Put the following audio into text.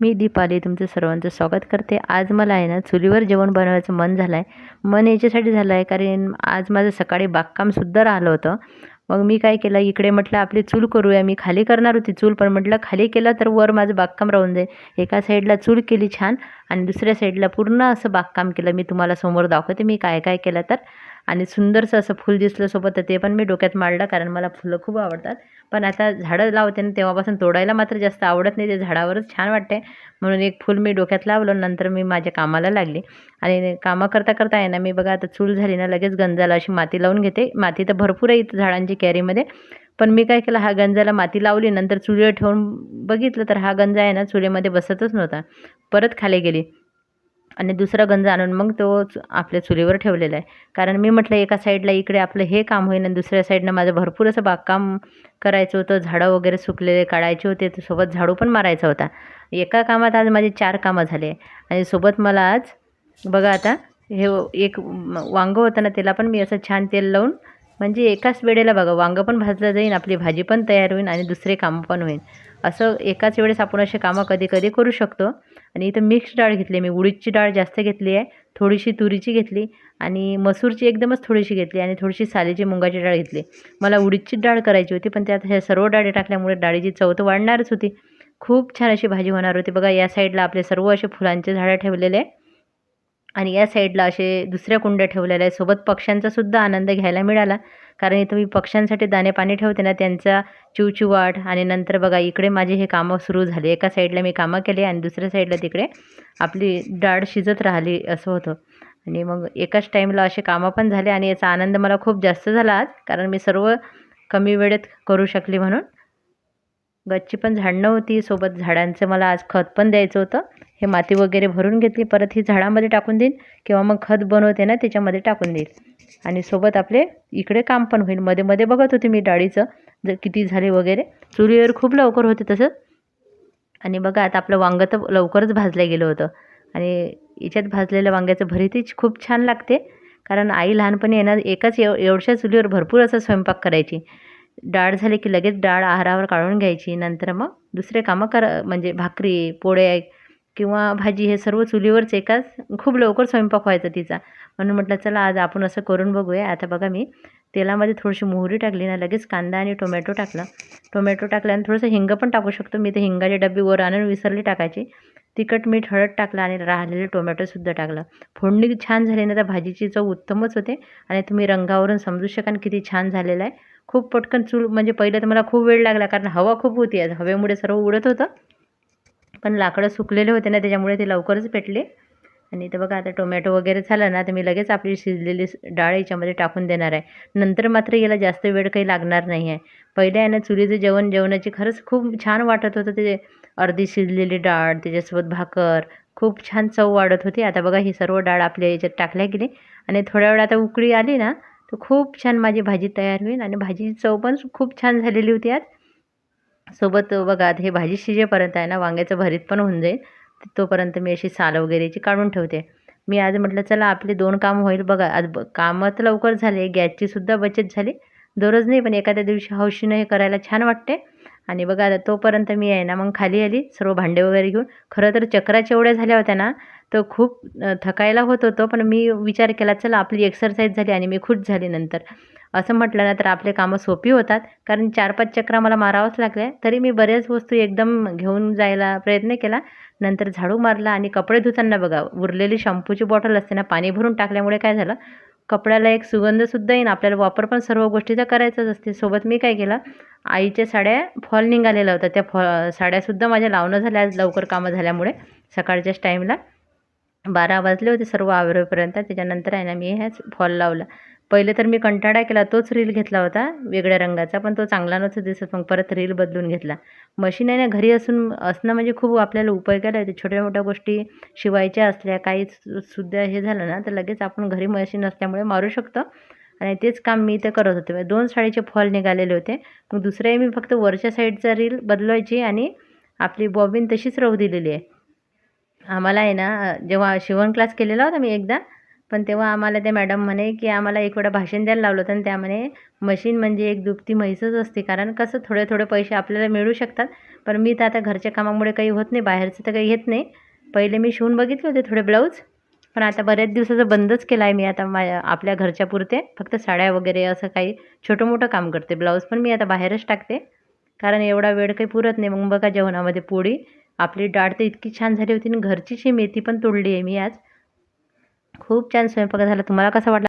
मी दीपाली तुमचं सर्वांचं स्वागत करते. आज मला आहे ना चुलीवर जेवण बनवायचं मन झालं आहे मन याच्यासाठी झालं आहे कारण आज माझं सकाळी बागकामसुद्धा राहिलं होतं. मग मी काय केलं इकडे म्हटलं आपली चूल करूया. मी खाली करणार होती चूल पण म्हटलं खाली केलं तर वर माझं बागकाम राहून जाईल. एका साईडला चूल केली छान आणि दुसऱ्या साईडला पूर्ण असं बागकाम केलं. मी तुम्हाला समोर दाखवते मी काय काय केलं तर. आणि सुंदरसं असं फुल दिसलं सोबत तर ते पण मी डोक्यात मांडलं कारण मला फुलं खूप आवडतात. पण आता झाडं लावते ना तेव्हापासून तोडायला मात्र जास्त आवडत नाही ते झाडावरच छान वाटते. म्हणून एक फूल मी डोक्यात लावलं नंतर मी माझ्या कामाला लागली. आणि कामं करता करता आहे ना मी बघा आता चूल झाली ना लगेच गंजाला अशी माती लावून घेते. माती तर भरपूर आहे इथं झाडांची कॅरीमध्ये. पण मी काय केलं हा गंजाला माती लावली नंतर चुलीवर ठेवून बघितलं तर हा गंजा आहे ना चुलीमध्ये बसतच नव्हता. परत खाली गेली. आणि दुसरा गंज आणून मग तो आपल्या चुलीवर ठेवलेला आहे. कारण मी म्हटलं एका साईडला इकडे आपलं हे काम होईन आणि दुसऱ्या साईडनं माझं भरपूर असं बागकाम करायचं होतं. झाडं वगैरे सुकलेले काढायचे होते. सोबत झाडू पण मारायचा होता. एका कामात आज माझे चार कामं झाले. आणि सोबत मला आज बघा आता हे एक वांगं होतं ना त्याला पण मी असं छान तेल लावून म्हणजे एकाच वेळेला बघा वांगं पण भाजलं जाईल आपली भाजी पण तयार होईल आणि दुसरे कामं पण होईल असं एकाच वेळेस आपण असे कामं कधी कधी करू शकतो. आणि इथं मिक्स डाळ घेतली मी. उडीदची डाळ जास्त घेतली आहे. थोडीशी तुरीची घेतली आणि मसूरची एकदमच थोडीशी घेतली आणि थोडीशी सालीची मुंगाची डाळ घेतली. मला उडीदची डाळ करायची होती पण त्यात ह्या सर्व डाळी टाकल्यामुळे डाळीची चव तर वाढणारच होती. खूप छान अशी भाजी होणार होती. बघा या साईडला आपले सर्व असे फुलांचे झाडं ठेवलेले आहे. आणि या साईडला असे दुसऱ्या कुंड्या ठेवलेल्या आहे सोबत पक्ष्यांचा सुद्धा आनंद घ्यायला मिळाला. कारण इथं मी पक्ष्यांसाठी दाणे पाणी ठेवते ना त्यांचा चिवचिवाट आणि नंतर बघा इकडे माझे हे कामं सुरू झाले. एका साईडला मी कामं केले आणि दुसऱ्या साईडला तिकडे आपली डाळ शिजत राहिली असं होतं. आणि मग एकाच टाईमला असे कामं पण झाले आणि याचा आनंद मला खूप जास्त झाला आज कारण मी सर्व कमी वेळेत करू शकली म्हणून. गच्ची पण झाडणं होती. सोबत झाडांचं मला आज खत पण द्यायचं होतं. हे माती वगैरे भरून घेतली. परत ही झाडामध्ये टाकून देईन. किंवा मग खत बनवते ना त्याच्यामध्ये टाकून देईल आणि सोबत आपले इकडे काम पण होईल. मध्ये मध्ये बघत होते मी डाळीचं. जर किती झाले वगैरे. चुलीवर खूप लवकर होते तसं. आणि बघा आता आपलं वांगं तर लवकरच भाजलं गेलं होतं. आणि याच्यात भाजलेलं वांग्याचं भरीतीच खूप छान लागते. कारण आई लहानपणी येणार एकाच एव एवढ्या चुलीवर भरपूर असं स्वयंपाक करायची. डाळ झाली की लगेच डाळ आहारावर काढून घ्यायची. नंतर मग दुसरे कामं कर म्हणजे भाकरी पोळ्या किंवा भाजी हे सर्व चुलीवरच एकाच खूप लवकर स्वयंपाक व्हायचा तिचा. म्हणून म्हटलं चला आज आपण असं करून बघूया. आता बघा मी तेलामध्ये थोडीशी मोहरी टाकली ना लगेच कांदा आणि टोमॅटो टाकला. टोमॅटो टाकला आणि थोडंसं हिंग पण टाकू शकतो. मी ते हिंगाची डब्बी वर आणून विसरली टाकायची. तिखट मीठ हळद टाकलं आणि राहिलेले टोमॅटोसुद्धा टाकलं. फोडणी छान झाली ना तर भाजीची चव उत्तमच होते. आणि तुम्ही रंगावरून समजू शकाल किती छान झालेलं आहे. खूप पटकन चूल म्हणजे पहिलं तर मला खूप वेळ लागला कारण हवा खूप होती आज. हवेमुळे सर्व उडत होतं. पण लाकडं सुकलेले होते ना त्याच्यामुळे ते लवकरच पेटले. आणि इथं बघा आता टोमॅटो वगैरे झालं ना तर मी लगेच आपली शिजलेली डाळ याच्यामध्ये टाकून देणार आहे. नंतर मात्र याला जास्त वेळ काही लागणार नाही आहे पहिले आहे ना चुलीचं जेवण जेवणाची खरंच खूप छान वाटत होतं. ते अर्धी शिजलेली डाळ त्याच्यासोबत भाकर खूप छान चव वाढत होती. आता बघा ही सर्व डाळ आपल्या याच्यात टाकल्या गेली. आणि थोड्या वेळ आता उकळी आली ना तर खूप छान माझी भाजी तयार होईल आणि भाजीची चव पण खूप छान झालेली होती आज. सोबत बघा हे भाजी शिजेपर्यंत आहे ना वांग्याचं भरीत पण होऊन जाईल. तोपर्यंत मी अशी साल वगैरेची काढून ठेवते. मी आज म्हटलं चला आपले दोन काम होईल बघा. आज ब कामं तर लवकर झाले गॅसचीसुद्धा बचत झाली. दररोज नाही पण एखाद्या दिवशी हौशीनं हे करायला छान वाटते. आणि बघा आता तोपर्यंत मी आहे ना मग खाली आली सर्व भांडे वगैरे घेऊन. खरं तर चक्राच्या एवढ्या झाल्या होत्या ना तर खूप थकायला होत होतं पण मी विचार केला चला आपली एक्सरसाइज झाली आणि मी खुश झाली नंतर. असं म्हटलं ना तर आपले कामं सोपी होतात कारण चार पाच चक्रा मला मारावंच लागल्या तरी मी बऱ्याच वस्तू एकदम घेऊन जायला प्रयत्न केला. नंतर झाडू मारला आणि कपडे धुताना बघा उरलेली शॅम्पूची बॉटल असते ना पाणी भरून टाकल्यामुळे काय झालं कपड्याला एक सुगंधसुद्धा येईन. आपल्याला वापर पण सर्व गोष्टीचा करायचाच असते सोबत मी काय केलं आईच्या साड्या फॉल निघालेल्या होत्या. त्या फॉ साड्यासुद्धा माझ्या लावणं झाल्या. आज लवकर कामं झाल्यामुळे सकाळच्याच टाईमला बारा वाजले होते सर्व आवरेपर्यंत. त्याच्यानंतर आहे ना मी ह्याच फॉल लावला. पहिले तर मी कंटाळा केला तोच रील घेतला होता वेगळ्या रंगाचा पण तो चांगला नव्हता दिसत मग परत रील बदलून घेतला. मशीन आहे ना घरी असून असणं म्हणजे खूप आपल्याला उपयोगाला येते छोट्या मोठ्या गोष्टी शिवायच्या असल्या काही सुद्धा हे झालं ना तर लगेच आपण घरी मशीन असल्यामुळे मारू शकतो. आणि तेच काम मी इथं करत होते. दोन साडीचे फॉल निघालेले होते. मग दुसऱ्याही मी फक्त वरच्या साईडचा रील बदलायची आणि आपली बॉबिन तशीच राहू दिलेली आहे. आम्हाला आहे ना जेव्हा शिवण क्लास केलेला होता मी एकदा पण तेव्हा आम्हाला त्या मॅडम म्हणे की आम्हाला एक वेळा भाषण द्यायला लावलं होतं आणि त्या म्हणे मशीन म्हणजे एक दुभती म्हैसच असते कारण कसं थोडे थोडे पैसे आपल्याला मिळू शकतात. पण मी तर आता घरच्या कामामुळे काही होत नाही बाहेरचं तर काही येत नाही. पहिले मी शिवून बघितले होते थोडे ब्लाऊज पण आता बऱ्याच दिवसाचं बंदच केलं आहे मी आता माझ्या आपल्या घरच्या पुरते. फक्त साड्या वगैरे असं काही छोटं मोठं काम करते ब्लाऊज पण मी आता बाहेरच टाकते. कारण एवढा वेळ काही पुरत नाही. मग बघा जेवणामध्ये पोळी आपली डाळ तर इतकी छान झाली होती आणि घरचीची मेथी पण तोडली आहे मी आज. खूप छान स्वयंपाक झाला. तुम्हाला कसा वाटला?